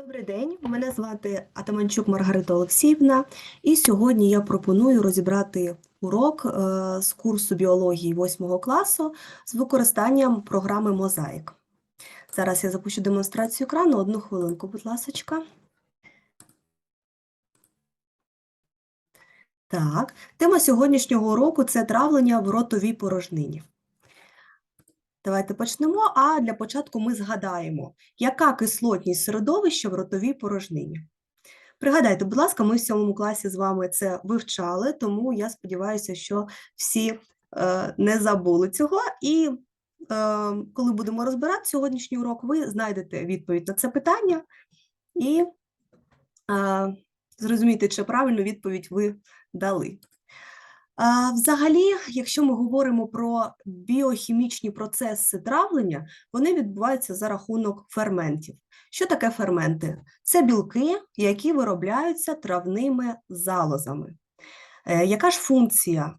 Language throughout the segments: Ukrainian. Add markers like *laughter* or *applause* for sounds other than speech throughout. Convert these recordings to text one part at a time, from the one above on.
Добрий день, мене звати Атаманчук Маргарита Олексіївна, і сьогодні я пропоную розібрати урок е, з курсу біології 8 класу з використанням програми Мозаїк. Зараз я запущу демонстрацію екрану. Одну хвилинку, будь ласочка. Так, тема сьогоднішнього уроку це травлення в ротовій порожнині. Давайте почнемо, а для початку ми згадаємо, яка кислотність середовища в ротовій порожнині. Пригадайте, будь ласка, ми в сьомому класі з вами це вивчали, тому я сподіваюся, що всі е, не забули цього. І е, коли будемо розбирати сьогоднішній урок, ви знайдете відповідь на це питання і е, зрозумієте, чи правильну відповідь ви дали. Взагалі, якщо ми говоримо про біохімічні процеси травлення, вони відбуваються за рахунок ферментів. Що таке ферменти? Це білки, які виробляються травними залозами. Е, Яка ж функція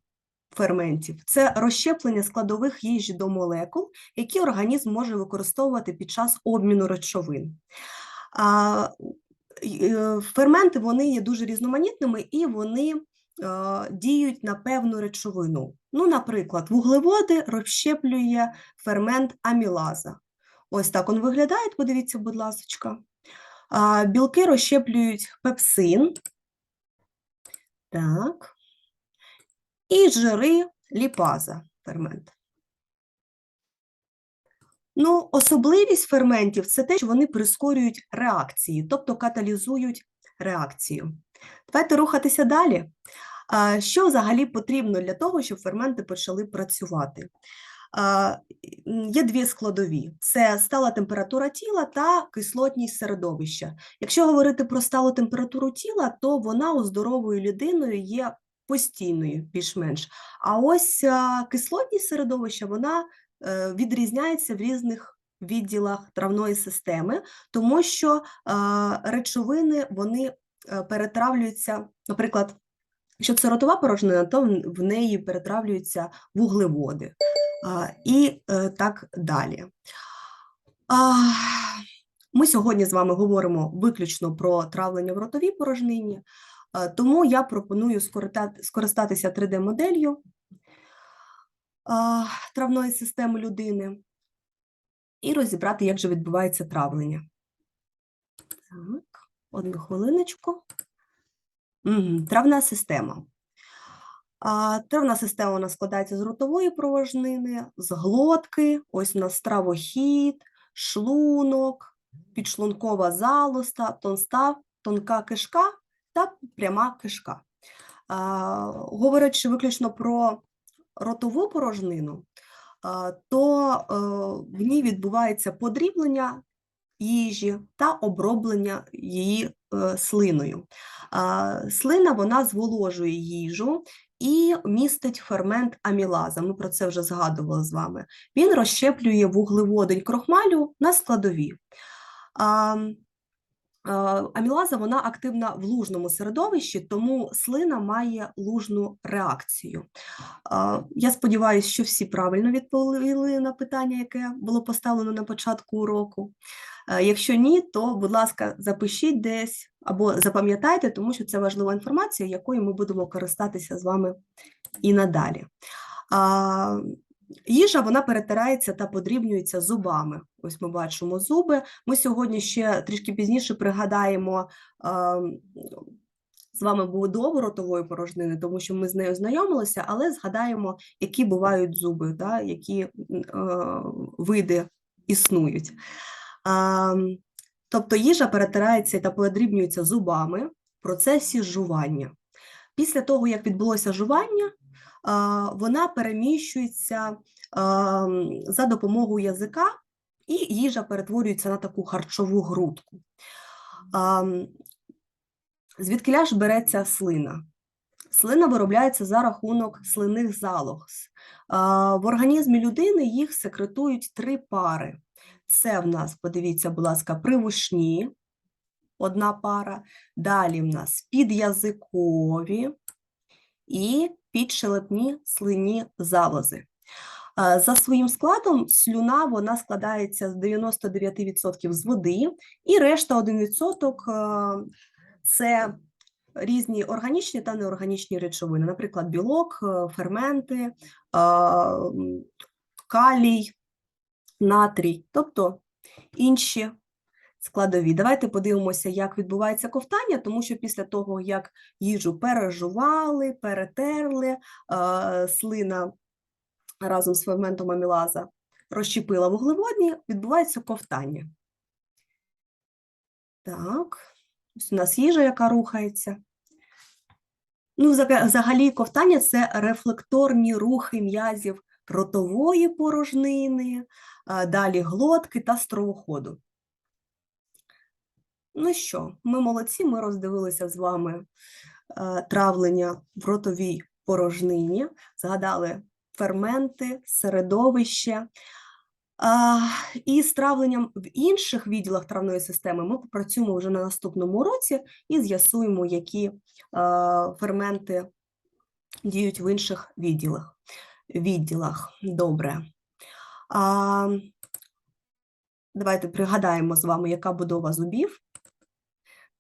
ферментів? Це розщеплення складових їжі до молекул, які організм може використовувати під час обміну речовин. Е, Ферменти вони є дуже різноманітними і вони діють на певну речовину. Ну, наприклад, вуглеводи розщеплює фермент амілаза. Ось так він виглядає, подивіться, будь ласка. Білки розщеплюють пепсин. Так. І жири ліпаза фермент. Ну, особливість ферментів це те, що вони прискорюють реакції, тобто каталізують реакцію. Давайте рухатися далі. Що взагалі потрібно для того, щоб ферменти почали працювати? Є дві складові: це стала температура тіла та кислотність середовища. Якщо говорити про сталу температуру тіла, то вона у здорової людиною є постійною, більш-менш. А ось кислотність середовища вона е, відрізняється в різних відділах травної системи, тому що речовини вони е, перетравлюються, наприклад, Якщо це ротова порожнина, то в- неї перетравлюються вуглеводи і е, так далі. Ми сьогодні з вами говоримо виключно про травлення в ротовій порожнині, тому я пропоную скористатися 3D-моделлю травної системи людини і розібрати, як же відбувається травлення. Так, одну хвилиночку. Травна система. Травна система у нас складається з ротової порожнини, з глотки, ось у нас стравохід, шлунок, підшлункова залоста, тонста, тонка кишка та пряма кишка. Говорячи виключно про ротову порожнину, то е, в ній відбувається подріблення їжі та оброблення її е, слиною. Слина вона зволожує їжу і містить фермент амілаза. Ми про це вже згадували з вами. Він розщеплює вуглеводень крохмалю на складові. А, Амілаза вона активна в лужному середовищі, тому слина має лужну реакцію. Я сподіваюся, що всі правильно відповіли на питання, яке було поставлено на початку уроку. Е, Якщо ні, то, будь ласка, запишіть десь або запам'ятайте, тому що це важлива інформація, якою ми будемо користатися з вами і надалі. Їжа вона перетирається та подрібнюється зубами. Ось ми бачимо зуби. Ми сьогодні ще трішки пізніше пригадаємо а, з вами будову ротової порожнини, тому що ми з нею знайомилися, але згадаємо, які бувають зуби, да, які е, види існують. А, тобто їжа перетирається та подрібнюється зубами в процесі жування. Після того, як відбулося жування, вона переміщується за допомогою язика, і їжа перетворюється на таку харчову грудку. Звідкиля ж береться слина? Слина виробляється за рахунок слинних залог. В організмі людини їх секретують три пари. Це в нас, подивіться, будь ласка, привушні, одна пара. Далі в нас підязикові і підшелепні слинні залози. Е, За своїм складом слюна вона складається з 99% з води, і решта 1% е, це різні органічні та неорганічні речовини, наприклад, білок, е, ферменти, калій, натрій, тобто інші складові. Давайте подивимося, як відбувається ковтання, тому що після того, як їжу пережували, перетерли, слина разом з ферментом амілаза розщепила вуглеводні, відбувається ковтання. Так, ось у нас їжа, яка рухається. Ну, взагалі, ковтання це рефлекторні рухи м'язів ротової порожнини, далі глотки та стровоходу. Ну що, ми молодці, ми роздивилися з вами е, травлення в ротовій порожнині, згадали ферменти, середовище. І з травленням в інших відділах травної системи ми попрацюємо вже на наступному році і з'ясуємо, які е, ферменти діють в інших відділах. відділах. Добре. Давайте пригадаємо з вами, яка будова зубів.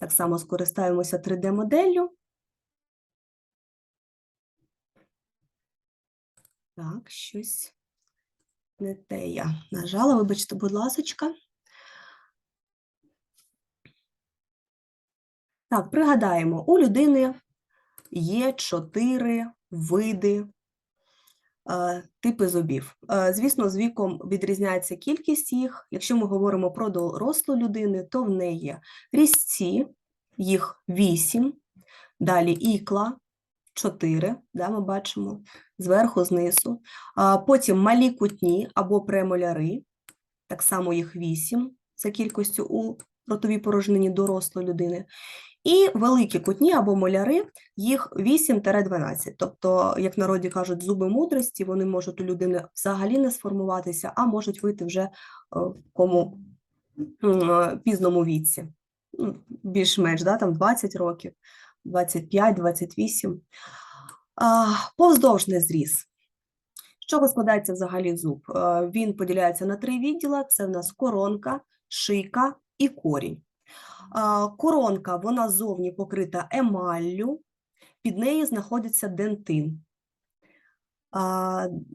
Так само скористаємося 3D-моделлю. Так, щось не те я нажала, вибачте, будь ласочка. Так, пригадаємо, у людини є чотири види типи зубів. Е, Звісно, з віком відрізняється кількість їх. Якщо ми говоримо про дорослу людини, то в неї різці, їх вісім, далі ікла, чотири, да, ми бачимо, зверху, знизу. Потім малі кутні або премоляри, так само їх вісім, за кількістю у ротовій порожнині дорослої людини. І великі кутні або моляри, їх 8-12. Тобто, як народі кажуть, зуби мудрості, вони можуть у людини взагалі не сформуватися, а можуть вийти вже е, в кому е, пізному віці. Ну, Більш-менш, да, там 20 років, 25-28. Повздовжний зріз. Чого складається взагалі зуб? Е, Він поділяється на три відділа: це в нас коронка, шийка і корінь. Коронка, вона зовні покрита емаллю, під нею знаходиться дентин.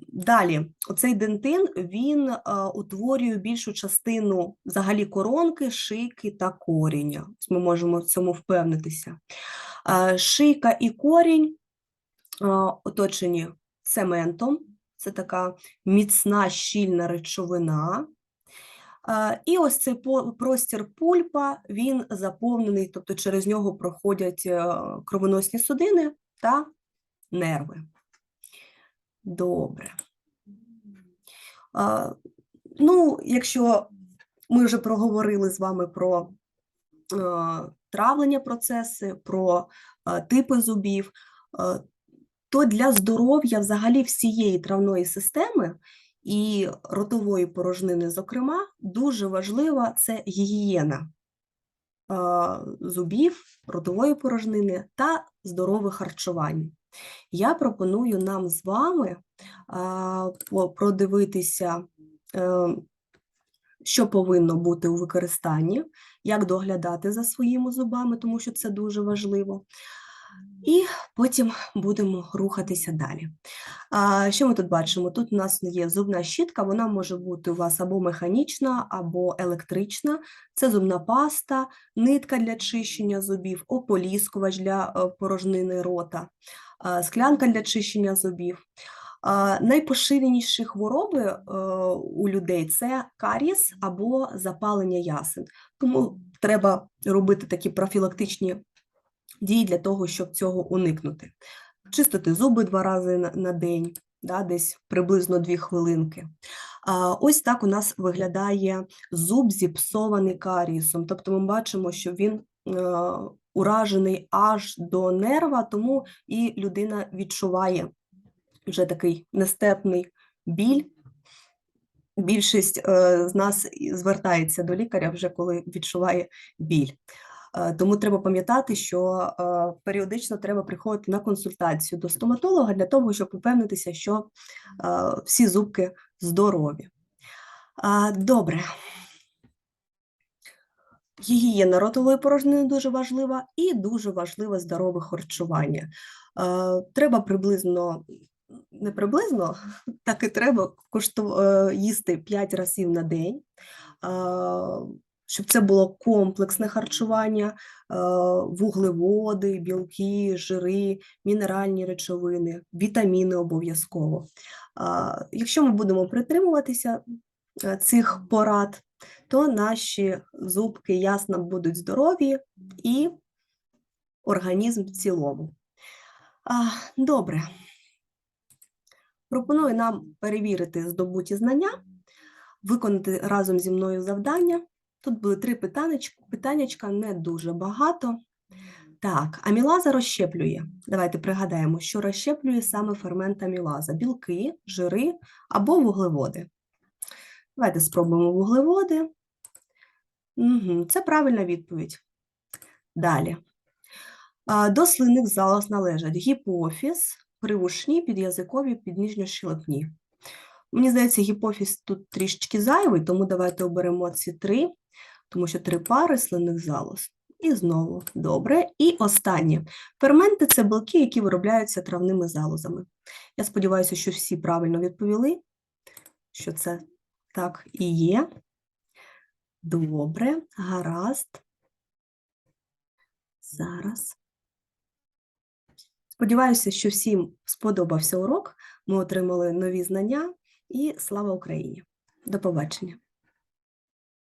Далі, оцей дентин, він утворює більшу частину взагалі коронки, шийки та коріння. Ми можемо в цьому впевнитися. Шийка і корінь оточені цементом, це така міцна щільна речовина. І ось цей простір пульпа, він заповнений, тобто через нього проходять е, кровоносні судини та нерви. Добре. Ну, якщо ми вже проговорили з вами про е, травлення процеси, про е, типи зубів, то для здоров'я взагалі всієї травної системи і ротової порожнини, зокрема, дуже важлива це гігієна зубів, ротової порожнини та здорове харчування. Я пропоную нам з вами продивитися, е, що повинно бути у використанні, як доглядати за своїми зубами, тому що це дуже важливо. І потім будемо рухатися далі. А, що ми тут бачимо? Тут у нас є зубна щітка, вона може бути у вас або механічна, або електрична. Це зубна паста, нитка для чищення зубів, ополіскувач для е, порожнини рота, а, склянка для чищення зубів. Найпоширеніші хвороби е, у людей це карієс або запалення ясен. Тому треба робити такі профілактичні дії для того, щоб цього уникнути. Чистити зуби два рази на, на день, да, десь приблизно дві хвилинки. А, ось так у нас виглядає зуб зіпсований карієсом. Тобто ми бачимо, що він е, уражений аж до нерва, тому і людина відчуває вже такий нестерпний біль. Більшість е, з нас звертається до лікаря вже коли відчуває біль. Е, Тому треба пам'ятати, що е, періодично треба приходити на консультацію до стоматолога для того, щоб упевнитися, що е, всі зубки здорові. Добре. Гігієна ротової порожнини дуже важлива і дуже важливе здорове харчування. Треба приблизно, не приблизно, *laughs* так і треба їсти 5 разів на день, щоб це було комплексне харчування, е, вуглеводи, білки, жири, мінеральні речовини, вітаміни обов'язково. Якщо ми будемо притримуватися е, цих порад, то наші зубки ясно будуть здорові і організм в цілому. Добре. Пропоную нам перевірити здобуті знання, виконати разом зі мною завдання. Тут були три питаннячка, питаннячка не дуже багато. Так, амілаза розщеплює. Давайте пригадаємо, що розщеплює саме фермент амілаза: білки, жири або вуглеводи. Давайте спробуємо вуглеводи. Угу, це правильна відповідь. Далі. До слинних залоз належать гіпофіз, привушні, підязикові, підніжньощелепні. Мені здається, гіпофіз тут трішечки зайвий, тому давайте оберемо ці три, тому що три пари слинних залоз. І знову добре. І останнє. Ферменти це білки, які виробляються травними залозами. Я сподіваюся, що всі правильно відповіли, що це так і є. Добре, гаразд. Зараз. Сподіваюся, що всім сподобався урок. Ми отримали нові знання і слава Україні! До побачення!